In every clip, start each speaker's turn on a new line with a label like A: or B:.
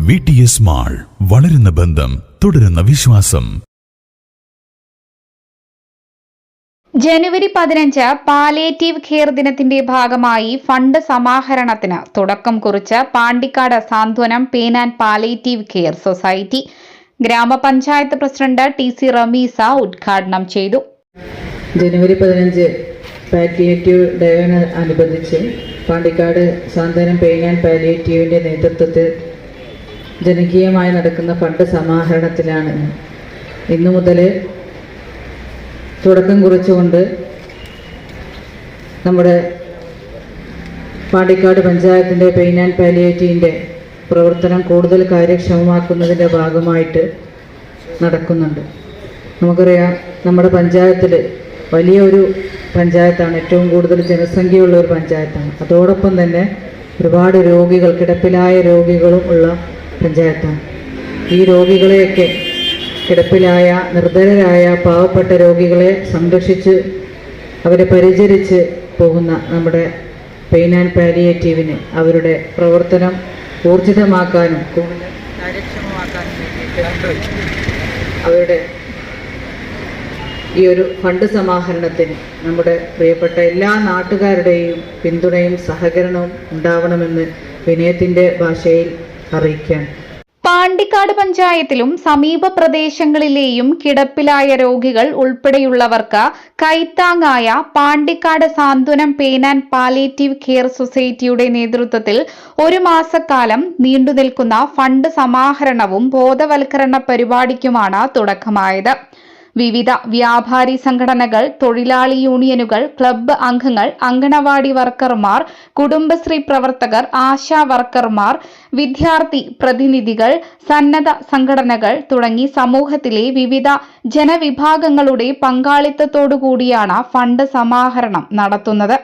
A: V T S mall വളരുന്ന ബന്ധം തുടരുന്ന വിശ്വാസം.
B: ജനുവരി പതിനഞ്ച് പാലിയേറ്റീവ് കെയർ ദിനത്തിന്റെ ഭാഗമായി ഫണ്ട് സമാഹരണത്തിന് തുടക്കം കുറിച്ച് Pandikkad Santhwanam pain and palliative care society ഗ്രാമപഞ്ചായത്ത് പ്രസിഡന്റ് ടി സി റമീസ ഉദ്ഘാടനം ചെയ്തു.
C: ജനുവരി പതിനഞ്ച് പാലിയേറ്റീവ് ഡേ അനുബന്ധിച്ച് പാണ്ടിക്കാട് സാന്ത്വനം പെയിൻ ആൻഡ് പാലിയേറ്റീവിന്റെ നേതൃത്വത്തിൽ ജനകീയമായി നടക്കുന്ന ഫണ്ട് സമാഹരണത്തിലാണ് ഇന്നു. മുതൽ തുടക്കം കുറിച്ചുകൊണ്ട് നമ്മുടെ പാണ്ടിക്കാട് പഞ്ചായത്തിന്റെ പെയിൻ ആൻഡ് പാലിയേറ്റീവിന്റെ പ്രവർത്തനം കൂടുതൽ കാര്യക്ഷമമാക്കുന്നതിന്റെ ഭാഗമായിട്ട് നടക്കുന്നുണ്ട്. നമുക്കറിയാം നമ്മുടെ പഞ്ചായത്തിൽ വലിയ ഒരു പഞ്ചായത്താണ് ഏറ്റവും കൂടുതൽ ജനസംഖ്യയുള്ള ഒരു പഞ്ചായത്താണ്. അതോടൊപ്പം തന്നെ ഒരുപാട് രോഗികൾ കിടപ്പിലായ രോഗികളും ഉള്ള പഞ്ചായത്താണ്. ഈ രോഗികളെയൊക്കെ കിടപ്പിലായ നിർധനരായ പാവപ്പെട്ട രോഗികളെ സംരക്ഷിച്ച് അവരെ പരിചരിച്ച് പോകുന്ന നമ്മുടെ പെയിൻ ആൻഡ് പാലിയേറ്റീവിന് അവരുടെ പ്രവർത്തനം ഊർജിതമാക്കാനും കൂടുതൽ കാര്യക്ഷമമാക്കാനും വേണ്ടിയിട്ട് അവരുടെ ഈ ഒരു ഫണ്ട് സമാഹരണത്തിന് നമ്മുടെ പ്രിയപ്പെട്ട എല്ലാ നാട്ടുകാരുടെയും പിന്തുണയും സഹകരണവും ഉണ്ടാവണമെന്ന് വിനയത്തിന്റെ ഭാഷയിൽ അറിയിക്കാൻ
B: പാണ്ടിക്കാട് പഞ്ചായത്തിലും സമീപ പ്രദേശങ്ങളിലെയും കിടപ്പിലായ രോഗികൾ ഉൾപ്പെടെയുള്ളവർക്ക് കൈത്താങ്ങായ Pandikkad Santhwanam pain and palliative care സൊസൈറ്റിയുടെ നേതൃത്വത്തിൽ ഒരു മാസക്കാലം നീണ്ടുനിൽക്കുന്ന ഫണ്ട് സമാഹരണവും ബോധവൽക്കരണ പരിപാടിക്കുമാണ് തുടക്കമായത്. വിവിധ വ്യാപാരി സംഘടനകൾ തൊഴിലാളി യൂണിയനുകൾ ക്ലബ്ബ് അംഗങ്ങൾ അങ്കണവാടി വർക്കർമാർ കുടുംബശ്രീ പ്രവർത്തകർ ആശാ വർക്കർമാർ വിദ്യാർത്ഥി പ്രതിനിധികൾ സന്നദ്ധ സംഘടനകൾ തുടങ്ങി സമൂഹത്തിലെ വിവിധ ജനവിഭാഗങ്ങളുടെ പങ്കാളിത്തത്തോടുകൂടിയാണ് ഫണ്ട് സമാഹരണം നടത്തുന്നത്.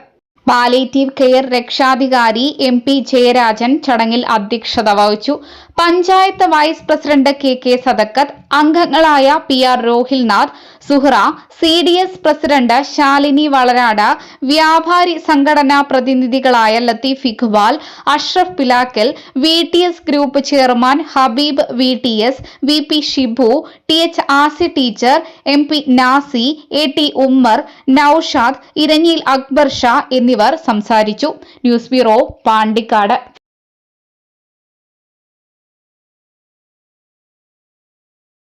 B: പാലേറ്റീവ് കെയർ രക്ഷാധികാരി എം പി ജയരാജൻ ചടങ്ങിൽ അധ്യക്ഷത വഹിച്ചു. Panchayat vice president K K Sadakkath അംഗങ്ങളായ P R Rohilnath Suhra C D S president Shalini Valarad വ്യാപാരി സംഘടനാ പ്രതിനിധികളായ Latheef Iqbal Ashraf Pilakkal V T S group chairman Habeeb V T S V P Shibu T H Asi teacher M P Nasi A T Ummer Noushad Iranjil Akbar Shah എന്നിവർ സംസാരിച്ചു. News bureau Pandikkad.